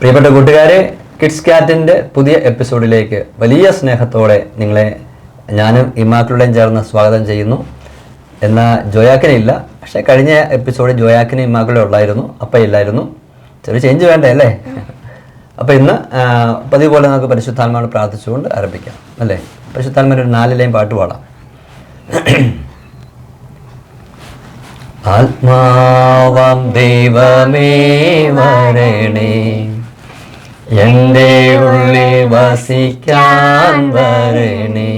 പ്രിയപ്പെട്ട കൂട്ടുകാരെ കിഡ്സ് കാറ്റിന്റെ പുതിയ എപ്പിസോഡിലേക്ക് വലിയ സ്നേഹത്തോടെ നിങ്ങളെ ഞാനും ഇമാക്കളുടെയും ചേർന്ന് സ്വാഗതം ചെയ്യുന്നു. എന്നാൽ ജോയാക്കിനെ ഇല്ല പക്ഷെ കഴിഞ്ഞ എപ്പിസോഡിൽ ജോയാക്കിനെ ഇമാക്കളെ ഉള്ളായിരുന്നു അപ്പം ഇല്ലായിരുന്നു. ചെറിയ ചേഞ്ച് വേണ്ടേ അല്ലേ? അപ്പം ഇന്ന് പതിവ് പോലെ നമുക്ക് പരിശുദ്ധാത്മാവിനെ പ്രാർത്ഥിച്ചുകൊണ്ട് ആരംഭിക്കാം അല്ലേ? പരിശുദ്ധാത്മാവിന്റെ ഒരു നാലിലെയും പാട്ട് പാടാം. ആത്മാവാം ദൈവമേ വരണേ. എന്റെ ഉള്ളിൽ വസിക്കാൻ വരണേ.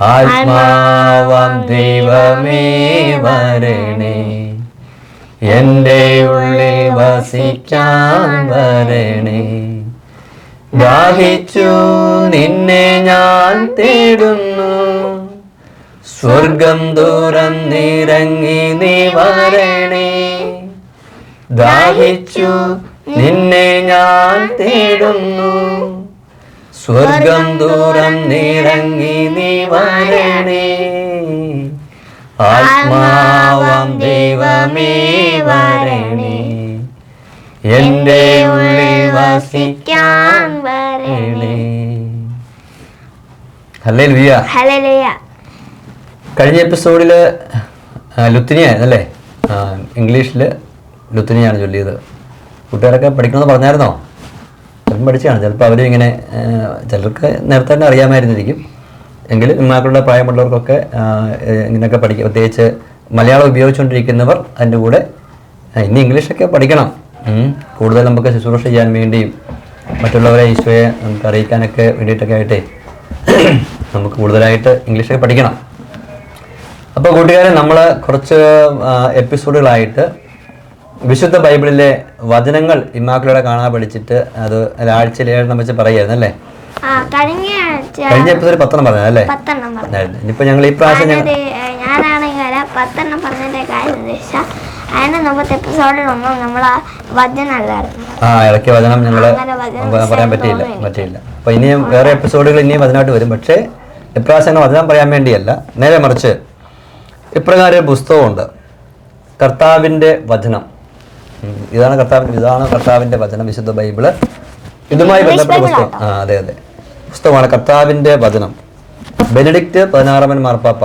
ആത്മാവാം ദൈവമേ വരണേ. എന്റെ ഉള്ളിൽ വസിക്കാൻ വരണേ. ദാഹിച്ചു നിന്നെ ഞാൻ തേടുന്നു. സ്വർഗം ദൂരം നീ വരണേ. ദാഹിച്ചു നിന്നെ ഞാൻ തേടുന്നു. സ്വർഗം ദൂരം നീ വരണേ. ആത്മാവാം ദൈവമേ വരണേ. എന്റെ ഉള്ളിൽ വസിക്കാൻ വരണേ. ഹല്ലേ ഹലേ ഹല്ലേലൂയ. കഴിഞ്ഞ എപ്പിസോഡിൽ ലുത്തിനിയായിരുന്നു അല്ലേ ഇംഗ്ലീഷിൽ ലുത്തിനിയാണ് ചൊല്ലിയത്. കുട്ടികളൊക്കെ പഠിക്കണമെന്ന് പറഞ്ഞായിരുന്നോ? ചിലപ്പം പഠിച്ചതാണ് ചിലപ്പോൾ അവരും ഇങ്ങനെ ചിലർക്ക് നേരത്തെ തന്നെ അറിയാമായിരുന്നിരിക്കും. എങ്കിലും ഇമാക്കളുടെ പ്രായമുള്ളവർക്കൊക്കെ ഇങ്ങനെയൊക്കെ പഠിക്കും പ്രത്യേകിച്ച് മലയാളം ഉപയോഗിച്ചുകൊണ്ടിരിക്കുന്നവർ അതിന്റെ കൂടെ ഇനി ഇംഗ്ലീഷൊക്കെ പഠിക്കണം. കൂടുതൽ നമുക്ക് ശുശ്രൂഷ ചെയ്യാൻ വേണ്ടിയും മറ്റുള്ളവരെ ഈശോയെ നമുക്ക് അറിയിക്കാനൊക്കെ വേണ്ടിയിട്ടൊക്കെ ആയിട്ടേ നമുക്ക് കൂടുതലായിട്ട് ഇംഗ്ലീഷൊക്കെ പഠിക്കണം. അപ്പോൾ കൂട്ടുകാരെ നമ്മൾ കുറച്ച് എപ്പിസോഡുകളായിട്ട് വിശുദ്ധ ബൈബിളിലെ വചനങ്ങൾ ഇമാക്കളുടെ കാണാൻ പഠിച്ചിട്ട് അത് ആഴ്ചയിൽ ഏഴെണ്ണം വെച്ച് പറയായിരുന്നു അല്ലേ? കഴിഞ്ഞ എപ്പിസോഡ് പത്തെണ്ണം പറഞ്ഞു അല്ലേ? ഇനിയിപ്പോ ഞങ്ങൾ ഈ പ്രാവശ്യം ഞാനാണെങ്കിൽ പത്തെണ്ണം പറഞ്ഞതിന്റെ കാര്യം ഉദ്ദേശിച്ച. അതിന് മുമ്പത്തെ എപ്പിസോഡിലൊന്നും നമ്മൾ ആ വചനല്ലായിരുന്നു ആ ഇടയ്ക്ക് വചനം ഞങ്ങൾ അങ്ങനെ വചനം പറയാൻ പറ്റിയില്ല പറ്റിയില്ല. അപ്പൊ ഇനിയും വേറെ എപ്പിസോഡുകൾ ഇനിയും അതിനായിട്ട് വരും. പക്ഷേ ഇപ്രാവശ്യം വചനം പറയാൻ വേണ്ടിയല്ല. നേരെ മറിച്ച് ഇപ്രകാരം ഒരു പുസ്തകമുണ്ട്. കർത്താവിന്റെ വചനം. ഇതാണ് കർത്താവിന്റെ ഇതാണ് കർത്താവിന്റെ വചനം വിശുദ്ധ ബൈബിൾ. ഇതുമായി ബന്ധപ്പെട്ട പുസ്തകം. ആ അതെ അതെ. പുസ്തകമാണ് കർത്താവിന്റെ വചനം. ബെനഡിക്റ്റ് പതിനാറാമൻ മാർപ്പാപ്പ.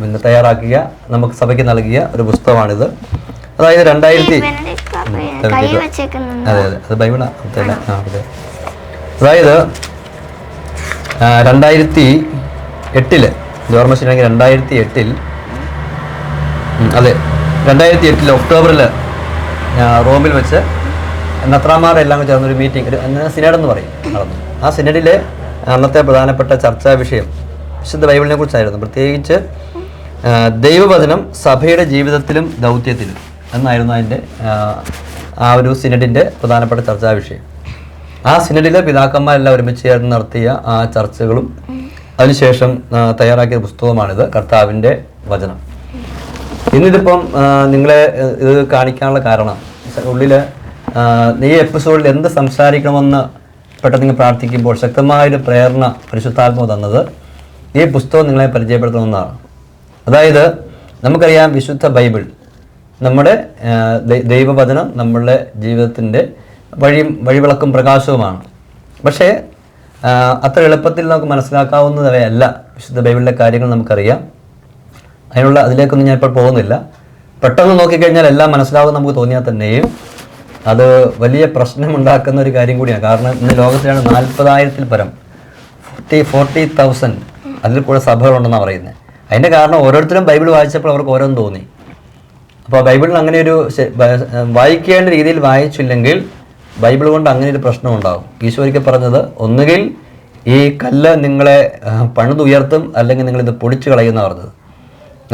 പിന്നെ തയ്യാറാക്കിയ നമുക്ക് സഭയ്ക്ക് നൽകിയ ഒരു പുസ്തകമാണിത്. അതായത് രണ്ടായിരത്തി. അതെ അതെ. അത് ബൈബിളാ അതല്ല ആ അതെ. അതായത് രണ്ടായിരത്തി എട്ടിൽ ഓർമ്മ ശരിയാണെങ്കിൽ രണ്ടായിരത്തി എട്ടിൽ അതെ രണ്ടായിരത്തി എട്ടിൽ ഒക്ടോബറിൽ റോമിൽ വെച്ച് നത്രാമാരെല്ലാം ചേർന്നൊരു മീറ്റിംഗ് ഒരു സിനഡ് എന്ന് പറയും നടന്നു. ആ സിനഡിലെ അന്നത്തെ പ്രധാനപ്പെട്ട ചർച്ചാ വിഷയം വിശുദ്ധ ബൈബിളിനെ കുറിച്ചായിരുന്നു. പ്രത്യേകിച്ച് ദൈവവചനം സഭയുടെ ജീവിതത്തിലും ദൗത്യത്തിലും എന്നായിരുന്നു അതിന്റെ ആ ഒരു സിനഡിന്റെ പ്രധാനപ്പെട്ട ചർച്ചാ വിഷയം. ആ സിനഡിലെ പിതാക്കന്മാരെല്ലാം ഒരുമിച്ച് ചേർന്ന് നടത്തിയ ആ ചർച്ചകളും അതിനുശേഷം തയ്യാറാക്കിയ പുസ്തകമാണിത് കർത്താവിന്റെ വചനം. ഇന്നിതിപ്പം നിങ്ങളെ ഇത് കാണിക്കാനുള്ള കാരണം ഉള്ളിൽ ഈ എപ്പിസോഡിൽ എന്ത് സംസാരിക്കണമെന്ന് പെട്ടെന്ന് നിങ്ങൾ പ്രാർത്ഥിക്കുമ്പോൾ ശക്തമായൊരു പ്രേരണ പരിശുദ്ധാത്മ തന്നത് ഈ പുസ്തകം നിങ്ങളെ പരിചയപ്പെടുത്തണമെന്നാണ്. അതായത് നമുക്കറിയാം വിശുദ്ധ ബൈബിൾ നമ്മുടെ ദൈവവചനം നമ്മളുടെ ജീവിതത്തിന്റെ വഴിയും വഴിവിളക്കും പ്രകാശവുമാണ്. പക്ഷേ അത്ര എളുപ്പത്തിൽ നമുക്ക് മനസ്സിലാക്കാവുന്നവയല്ല വിശുദ്ധ ബൈബിളിലെ കാര്യങ്ങൾ നമുക്കറിയാം. അതിനുള്ള അതിലേക്കൊന്നും ഞാൻ ഇപ്പോൾ പോകുന്നില്ല. പെട്ടെന്ന് നോക്കിക്കഴിഞ്ഞാൽ എല്ലാം മനസ്സിലാവും നമുക്ക് തോന്നിയാൽ തന്നെയും. അത് വലിയ പ്രശ്നമുണ്ടാക്കുന്ന ഒരു കാര്യം കൂടിയാണ്. കാരണം ഇന്ന് ലോകത്തിലാണ് നാൽപ്പതായിരത്തിൽ പരം ഫോർട്ടി ഫോർട്ടി തൗസൻഡ് അതിൽ കൂടെ സഭകളുണ്ടെന്നാണ് പറയുന്നത്. അതിന്റെ കാരണം ഓരോരുത്തരും ബൈബിൾ വായിച്ചപ്പോൾ അവർക്ക് ഓരോന്ന് തോന്നി. അപ്പോൾ ബൈബിളിൽ അങ്ങനെ ഒരു വായിക്കേണ്ട രീതിയിൽ വായിച്ചില്ലെങ്കിൽ ബൈബിൾ കൊണ്ട് അങ്ങനെ ഒരു പ്രശ്നം ഉണ്ടാകും ഈശോയ്ക്ക് പറഞ്ഞത് ഒന്നുകിൽ ഈ കല്ല് നിങ്ങളെ പണിതുയർത്തും അല്ലെങ്കിൽ നിങ്ങളിത് പൊടിച്ചു കളയുന്ന പറഞ്ഞത്.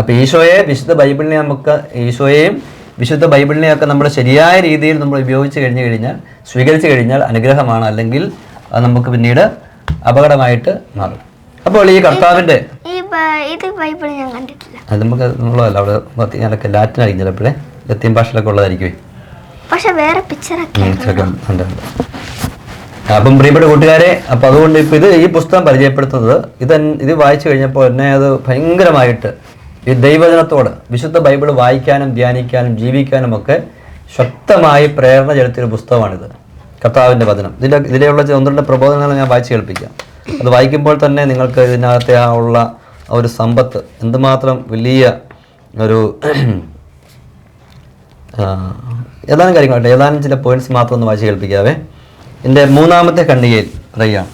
അപ്പോൾ ഈശോയെ വിശുദ്ധ ബൈബിളിനെ നമുക്ക് ഈശോയെയും വിശുദ്ധ ബൈബിളിനെയൊക്കെ നമ്മൾ ശരിയായ രീതിയിൽ നമ്മൾ ഉപയോഗിച്ച് കഴിഞ്ഞു കഴിഞ്ഞാൽ സ്വീകരിച്ചു കഴിഞ്ഞാൽ അനുഗ്രഹമാണ് അല്ലെങ്കിൽ അത് നമുക്ക് പിന്നീട് അപകടമായിട്ട് മാറും. അപ്പോൾ ഈ കർത്താവിന്റെ ഇത് ബൈബിൾ ഞാൻ കണ്ടിട്ടില്ല. അത് നമുക്ക് നമ്മളല്ല അവിടെ ഞാനൊക്കെ ലാറ്റിൻ ആയിരിക്കും ചിലപ്പോഴേ ലത്തീൻ ഭാഷയിലൊക്കെ ഉള്ളതായിരിക്കും പക്ഷെ വേറെ പിക്ചറൊക്കെ അപ്പം പ്രിയപ്പെട്ട കൂട്ടുകാരെ അപ്പം അതുകൊണ്ട് ഇപ്പം ഇത് ഈ പുസ്തകം പരിചയപ്പെടുത്തുന്നത് ഇത് ഇത് വായിച്ചു കഴിഞ്ഞപ്പോൾ എന്നെ അത് ഭയങ്കരമായിട്ട് ഈ ദൈവജനത്തോട് വിശുദ്ധ ബൈബിൾ വായിക്കാനും ധ്യാനിക്കാനും ജീവിക്കാനും ഒക്കെ ശക്തമായി പ്രേരണ ചെലുത്തിയൊരു പുസ്തകമാണിത്. കർത്താവിന്റെ വചനം. ഇതിന്റെ ഇതിലെയുള്ള ഒന്ന് രണ്ട് പ്രബോധനങ്ങൾ ഞാൻ വായിച്ചു കേൾപ്പിക്കാം. അത് വായിക്കുമ്പോൾ തന്നെ നിങ്ങൾക്ക് ഇതിനകത്തെ ആ ഉള്ള ഒരു സമ്പത്ത് എന്തുമാത്രം വലിയ ഒരു ഏതാനും കാര്യങ്ങളുണ്ട്. ഏതാനും ചില പോയിന്റ്സ് മാത്രം ഒന്ന് വായിച്ച് കേൾപ്പിക്കാവേ. എന്റെ മൂന്നാമത്തെ ഖണ്ഡികയിൽ പറയുകയാണ്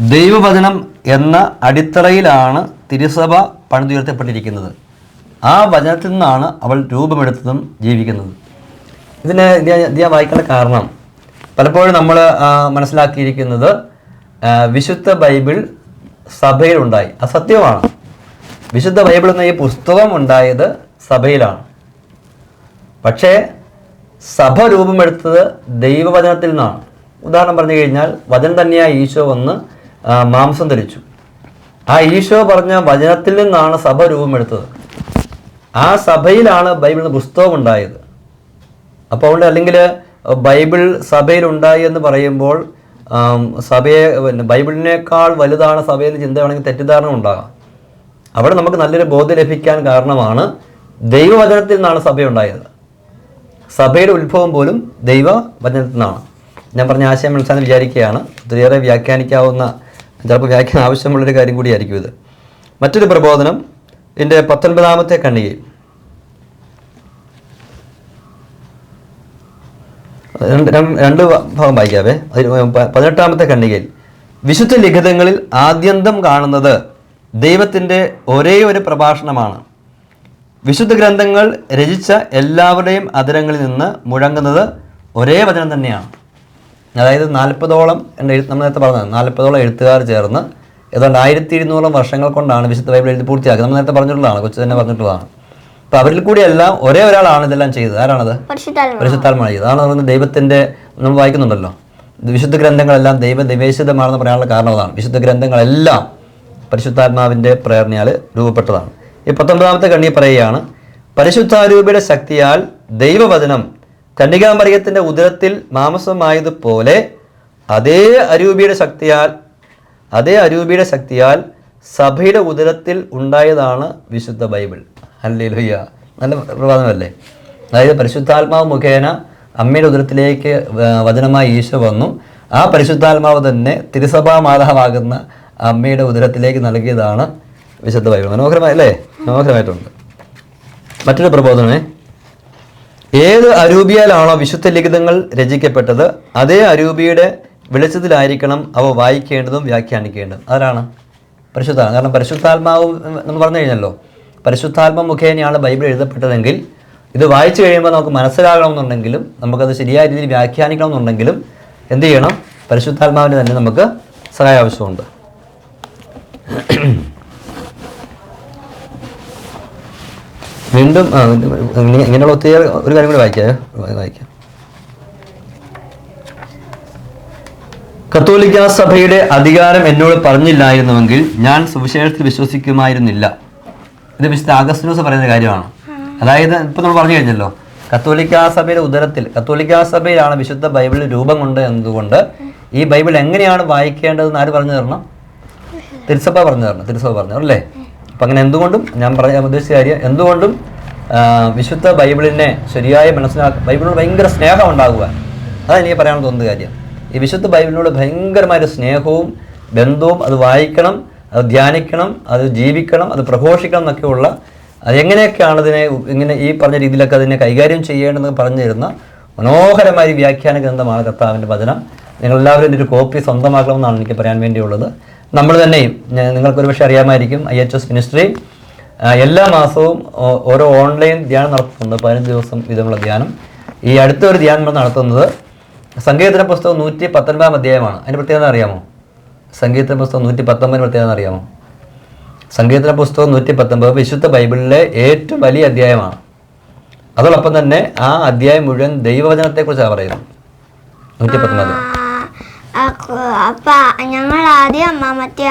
ദൈവവചനം എന്ന അടിത്തറയിലാണ് തിരുസഭ പണിതുയർത്തപ്പെട്ടിരിക്കുന്നത്. ആ വചനത്തിൽ നിന്നാണ് അവൾ രൂപമെടുത്തതും ജീവിക്കുന്നത്. ഇതിനെ ഇത് ഞാൻ- വായിക്കേണ്ട കാരണം പലപ്പോഴും നമ്മൾ മനസ്സിലാക്കിയിരിക്കുന്നത് വിശുദ്ധ ബൈബിൾ സഭയിലുണ്ടായി. അസത്യമാണ് വിശുദ്ധ ബൈബിൾ എന്ന ഈ പുസ്തകം ഉണ്ടായത് സഭയിലാണ്. പക്ഷേ സഭ രൂപമെടുത്തത് ദൈവവചനത്തിൽ നിന്നാണ്. ഉദാഹരണം പറഞ്ഞു കഴിഞ്ഞാൽ വചനം തന്നെയായ ഈശോ വന്ന് മാംസം ധരിച്ചു. ആ ഈശോ പറഞ്ഞ വചനത്തിൽ നിന്നാണ് സഭ രൂപമെടുത്തത് ആ സഭയിലാണ് ബൈബിൾ പുസ്തകം ഉണ്ടായത്. അപ്പോൾ അതുകൊണ്ട് അല്ലെങ്കിൽ ബൈബിൾ സഭയിൽ ഉണ്ടായി എന്ന് പറയുമ്പോൾ സഭയെ ബൈബിളിനേക്കാൾ വലുതാണ് സഭയിൽ ചിന്ത വേണമെങ്കിൽ തെറ്റിദ്ധാരണ ഉണ്ടാകാം. അവിടെ നമുക്ക് നല്ലൊരു ബോധ്യം ലഭിക്കാൻ കാരണമാണ് ദൈവവചനത്തിൽ നിന്നാണ് സഭ ഉണ്ടായത്. സഭയുടെ ഉത്ഭവം പോലും ദൈവ വചനത്തിൽ നിന്നാണ് ഞാൻ പറഞ്ഞ ആശയം മനസ്സിലാൻ വിചാരിക്കുകയാണ്. ഒത്തിരിയേറെ വ്യാഖ്യാനിക്കാവുന്ന ചിലപ്പോൾ വ്യാഖ്യാനം ആവശ്യമുള്ളൊരു കാര്യം കൂടിയായിരിക്കും ഇത്. മറ്റൊരു പ്രബോധനം ഇതിന്റെ പത്തൊൻപതാമത്തെ കണ്ണികയിൽ. രണ്ട് ഭാഗം വായിക്കാവേ. പതിനെട്ടാമത്തെ കണ്ണികയിൽ. വിശുദ്ധ ലിഖിതങ്ങളിൽ ആദ്യന്തം കാണുന്നത് ദൈവത്തിന്റെ ഒരേ ഒരു പ്രഭാഷണമാണ്. വിശുദ്ധ ഗ്രന്ഥങ്ങൾ രചിച്ച എല്ലാവരുടെയും അതിരങ്ങളിൽ നിന്ന് മുഴങ്ങുന്നത് ഒരേ വചനം തന്നെയാണ്. അതായത് നാൽപ്പതോളം എന്റെ എഴുത്ത് നമ്മൾ നേരത്തെ പറഞ്ഞത്. നാൽപ്പതോളം എഴുത്തുകാർ ചേർന്ന് ഏതാണ്ട് ആയിരത്തി ഇരുന്നൂറോളം വർഷങ്ങൾ കൊണ്ടാണ് വിശുദ്ധ ബൈബിൾ എഴുതി പൂർത്തിയാക്കുന്നത് നമ്മൾ നേരത്തെ പറഞ്ഞിട്ടുള്ളതാണ് കൊച്ചു തന്നെ പറഞ്ഞിട്ടുള്ളതാണ്. അപ്പോൾ അവരിൽ കൂടിയെല്ലാം ഒരേ ഒരാളാണ് ഇതെല്ലാം ചെയ്തത്. ആരാണത് പരിശുദ്ധാത്മ ചെയ്തത് അതാണ് പറയുന്നത് ദൈവത്തിന്റെ നമ്മൾ വായിക്കുന്നുണ്ടല്ലോ. വിശുദ്ധ ഗ്രന്ഥങ്ങളെല്ലാം ദൈവ നിവേശിതമാണെന്ന് പറയാനുള്ള കാരണം അതാണ്. വിശുദ്ധ ഗ്രന്ഥങ്ങളെല്ലാം പരിശുദ്ധാത്മാവിന്റെ പ്രേരണയാൽ രൂപപ്പെട്ടതാണ്. പത്തൊമ്പതാമത്തെ കണ്ണി പറയുകയാണ് പരിശുദ്ധാരൂപിയുടെ ശക്തിയാൽ ദൈവവചനം കന്യകാമറിയത്തിന്റെ ഉദരത്തിൽ മാമസമായതുപോലെ അതേ അരൂപിയുടെ ശക്തിയാൽ അതേ അരൂപിയുടെ ശക്തിയാൽ സഭയുടെ ഉദരത്തിൽ ഉണ്ടായതാണ് വിശുദ്ധ ബൈബിൾ. ഹല്ലേലൂയ. നല്ല പ്രവാദമല്ലേ അതായത് പരിശുദ്ധാത്മാവ് മുഖേന അമ്മയുടെ ഉദരത്തിലേക്ക് വചനമായി ഈശോ വന്നു. ആ പരിശുദ്ധാത്മാവ് തന്നെ തിരുസഭാ മാതാവാകുന്ന അമ്മയുടെ ഉദരത്തിലേക്ക് നൽകിയതാണ് വിശുദ്ധ ബൈബിൾ. മനോഹരമായി അല്ലേ മനോഹരമായിട്ടുണ്ട് മറ്റൊരു പ്രബോധനമേ ഏത് അരൂപിയാലാണോ വിശുദ്ധ ലിഖിതങ്ങൾ രചിക്കപ്പെട്ടത് അതേ അരൂപിയുടെ വെളിച്ചത്തിലായിരിക്കണം അവ വായിക്കേണ്ടതും വ്യാഖ്യാനിക്കേണ്ടതും. അതാണ് പരിശുദ്ധ കാരണം പരിശുദ്ധാത്മാവ് നമ്മൾ പറഞ്ഞു കഴിഞ്ഞല്ലോ. പരിശുദ്ധാത്മ മുഖേനയാണ് ബൈബിൾ എഴുതപ്പെട്ടതെങ്കിൽ ഇത് വായിച്ചു കഴിയുമ്പോൾ നമുക്ക് മനസ്സിലാകണമെന്നുണ്ടെങ്കിലും നമുക്കത് ശരിയായ രീതിയിൽ വ്യാഖ്യാനിക്കണമെന്നുണ്ടെങ്കിലും എന്ത് ചെയ്യണം? പരിശുദ്ധാത്മാവിന് തന്നെ നമുക്ക് സഹായ ആവശ്യമുണ്ട് വീണ്ടും ഇങ്ങനെയുള്ള ഒത്തിരി ഒരു കാര്യം കൂടി വായിക്കാം വായിക്കാം. കത്തോലിക്ക സഭയുടെ അധികാരം എന്നോട് പറഞ്ഞില്ലായിരുന്നുവെങ്കിൽ ഞാൻ സുവിശേഷത്തിൽ വിശ്വസിക്കുമായിരുന്നില്ല. ഇത് വിശുദ്ധ ആഗസ്റ്റിനോസ് പറയുന്ന കാര്യമാണ്. അതായത് ഇപ്പം നമ്മൾ പറഞ്ഞു കഴിഞ്ഞല്ലോ കത്തോലിക്ക സഭയുടെ ഉദരത്തിൽ കത്തോലിക്ക സഭയിലാണ് വിശുദ്ധ ബൈബിളിൽ രൂപം കൊണ്ട് എന്നതുകൊണ്ട് ഈ ബൈബിൾ എങ്ങനെയാണ് വായിക്കേണ്ടതെന്ന് ആര് പറഞ്ഞു തരണം? തിരുസഭ പറഞ്ഞു തരണം തിരുസഭ പറഞ്ഞു തരണം, അല്ലേ? അപ്പം അങ്ങനെ എന്തുകൊണ്ടും ഞാൻ പറയാൻ ഉദ്ദേശിച്ച കാര്യം എന്തുകൊണ്ടും വിശുദ്ധ ബൈബിളിനെ ശരിയായ മനസ്സിലാക്കുക ബൈബിളിനോട് ഭയങ്കര സ്നേഹം ഉണ്ടാകുക അതാണ് എനിക്ക് പറയാൻ തോന്നുന്ന കാര്യം. ഈ വിശുദ്ധ ബൈബിളിനോട് ഭയങ്കരമായ സ്നേഹവും ബന്ധവും അത് വായിക്കണം അത് ധ്യാനിക്കണം അത് ജീവിക്കണം അത് പ്രഘോഷിക്കണം എന്നൊക്കെയുള്ള അതെങ്ങനെയൊക്കെയാണ് അതിനെ ഇങ്ങനെ ഈ പറഞ്ഞ രീതിയിലൊക്കെ അതിനെ കൈകാര്യം ചെയ്യേണ്ടതെന്ന് പറഞ്ഞു തരുന്ന മനോഹരമായ വ്യാഖ്യാന ഗ്രന്ഥമാണ് കർത്താവിന്റെ വചനം. നിങ്ങളെല്ലാവരും ഇതിന്റെ ഒരു കോപ്പി സ്വന്തമാക്കണമെന്നാണ് എനിക്ക് പറയാൻ വേണ്ടിയുള്ളത്. നമ്മൾ തന്നെയും നിങ്ങൾക്കൊരു പക്ഷേ അറിയാമായിരിക്കും ഐ എച്ച് എസ് മിനിസ്ട്രി എല്ലാ മാസവും ഓരോ ഓൺലൈൻ ധ്യാനം നടത്തുന്നുണ്ട്. പതിനഞ്ച് ദിവസം വീതമുള്ള ധ്യാനം. ഈ അടുത്തൊരു ധ്യാനം നമ്മൾ നടത്തുന്നത് സംഗീതത്തിന പുസ്തകം നൂറ്റി പത്തൊൻപതാം അധ്യായമാണ്. അതിന്റെ പ്രത്യേകത അറിയാമോ? സംഗീതത്തിന പുസ്തകം നൂറ്റി പത്തൊമ്പതിന് പ്രത്യേകത അറിയാമോ? സംഗീതത്തിന പുസ്തകം നൂറ്റി പത്തൊമ്പത് വിശുദ്ധ ബൈബിളിലെ ഏറ്റവും വലിയ അധ്യായമാണ്. അതോടൊപ്പം തന്നെ ആ അധ്യായം മുഴുവൻ ദൈവവചനത്തെക്കുറിച്ചാണ് പറയുന്നത്. നൂറ്റി പത്തൊമ്പത് അപ്പൊ ഞങ്ങൾ ആദ്യം അമ്മ മറ്റേ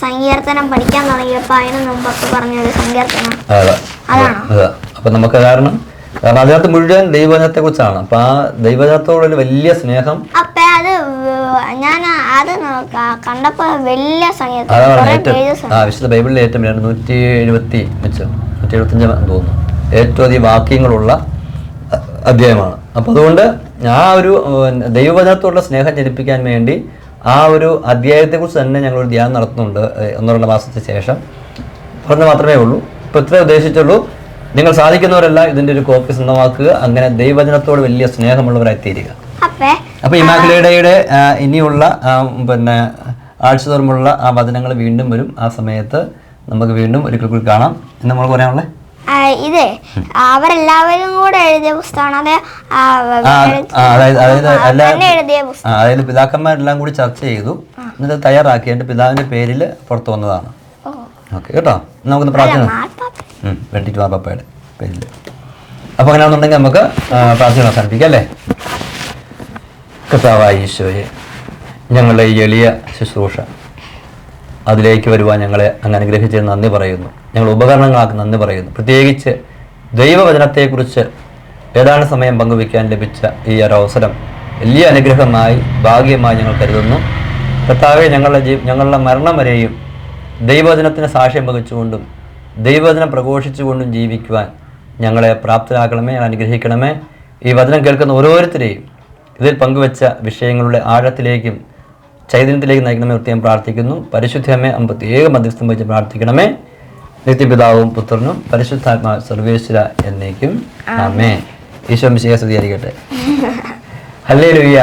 സങ്കീർത്തനം പഠിക്കാൻ തുടങ്ങിയപ്പോൾ അതിന് മുമ്പൊക്കെ പറഞ്ഞൊരു സങ്കീർത്തനം. അപ്പൊ അതാണോ? അപ്പം നമുക്ക് കാരണം കാരണം അതിനകത്ത് മുഴുവൻ ദൈവജനത്തെ കുറിച്ചാണ് അപ്പൊ ആ ദൈവവചനത്തോടൊരു വലിയ സ്നേഹം അപ്പൊ അത് ഞാൻ അത് കണ്ടപ്പോ വലിയ ആ വിശുദ്ധ ബൈബിളിലെ ഏറ്റവും വലിയ നൂറ്റി എഴുപത്തി വെച്ചോ നൂറ്റി എഴുപത്തി അഞ്ച് തോന്നുന്നു. ഏറ്റവും അധികം വാക്യങ്ങളുള്ള അധ്യായമാണ്. അപ്പൊ അതുകൊണ്ട് ആ ഒരു ദൈവവചനത്തോടുള്ള സ്നേഹം ജനിപ്പിക്കാൻ വേണ്ടി ആ ഒരു അധ്യായത്തെക്കുറിച്ച് തന്നെ ഞങ്ങൾ ഒരു ധ്യാനം നടത്തുന്നുണ്ട് ഒന്നുള്ള ഒന്നോ രണ്ടോ മാസത്തിന് ശേഷം. പറഞ്ഞു മാത്രമേ ഉള്ളൂ. ഇപ്പം ഇത്രേ ഉദ്ദേശിച്ചുള്ളൂ. നിങ്ങൾ സാധിക്കുന്നവരല്ല ഇതിന്റെ ഒരു കോപ്പി സ്വന്തമാക്കുക. അങ്ങനെ ദൈവവചനത്തോട് വലിയ സ്നേഹമുള്ളവരായി തീരുക അപ്പേ അപ്പൊ ഇമാക്കുലേഡയുടെ ഇനിയുള്ള പിന്നെ ആഴ്ച തോറുമുള്ള ആ വചനങ്ങൾ വീണ്ടും വരും. ആ സമയത്ത് നമുക്ക് വീണ്ടും ഒരിക്കൽ കൂടി കാണാം. എന്ന് നമ്മൾ പറയാനുള്ളത്? ഇതേ അവരെല്ലാവരും കൂടെ എഴുതിയ പുസ്തകമാണ്. അതായത് പിതാക്കന്മാരെല്ലാം കൂടി ചർച്ച ചെയ്തു. എന്നിട്ട് തയ്യാറാക്കി. എന്റെ പിതാവിന്റെ പേരിൽ പുറത്തു വന്നതാണ്. ഓക്കെ കേട്ടോ? നമുക്കൊന്ന് പ്രാർത്ഥന വെട്ടിട്ട് മാപ്പയുടെ പേരിൽ. അപ്പോൾ അങ്ങനെയാണെന്നുണ്ടെങ്കിൽ നമുക്ക് പ്രാർത്ഥന അവസാനിപ്പിക്കാം അല്ലേ? കർത്താവായ ഈശോയെ ഞങ്ങളുടെ ഈ എളിയ ശുശ്രൂഷ അതിലേക്ക് വരുവാൻ ഞങ്ങളെ അങ്ങ് അനുഗ്രഹിച്ചതിന് നന്ദി പറയുന്നു. ഞങ്ങൾ ഉപകരണങ്ങളാക്കി നന്ദി പറയുന്നു. പ്രത്യേകിച്ച് ദൈവവചനത്തെക്കുറിച്ച് ഏതാണ്ട് സമയം പങ്കുവയ്ക്കാൻ ലഭിച്ച ഈ ഒരു അവസരം വലിയ അനുഗ്രഹമായി ഭാഗ്യമായി ഞങ്ങൾ കരുതുന്നു. കർത്താവെ ഞങ്ങളുടെ ജീ ഞങ്ങളുടെ മരണം വരെയും ദൈവവചനത്തിന് സാക്ഷ്യം വഹിച്ചുകൊണ്ടും ദൈവവചനം പ്രഘോഷിച്ചുകൊണ്ടും ജീവിക്കുവാൻ ഞങ്ങളെ പ്രാപ്തരാക്കണമേ അനുഗ്രഹിക്കണമേ. ഈ വചനം കേൾക്കുന്ന ഓരോരുത്തരെയും ഇതിൽ പങ്കുവച്ച വിഷയങ്ങളുടെ ആഴത്തിലേക്കും ചൈതന്യത്തിലേക്ക് നയിക്കണമേ പ്രത്യേകം പ്രാർത്ഥിക്കുന്നു. പരിശുദ്ധമേ അമ്പത്തി ഏക മധ്യസ്ഥം വെച്ച് പ്രാർത്ഥിക്കണമേ. നിത്യപിതാവും പുത്രനും പരിശുദ്ധാത്മാ സർവേശ്വര എന്നേക്കും. ആമേ ഈശോ മിശിക സ്തുതിയായിരിക്കട്ടെ. ഹല്ലേ ലുയ്യ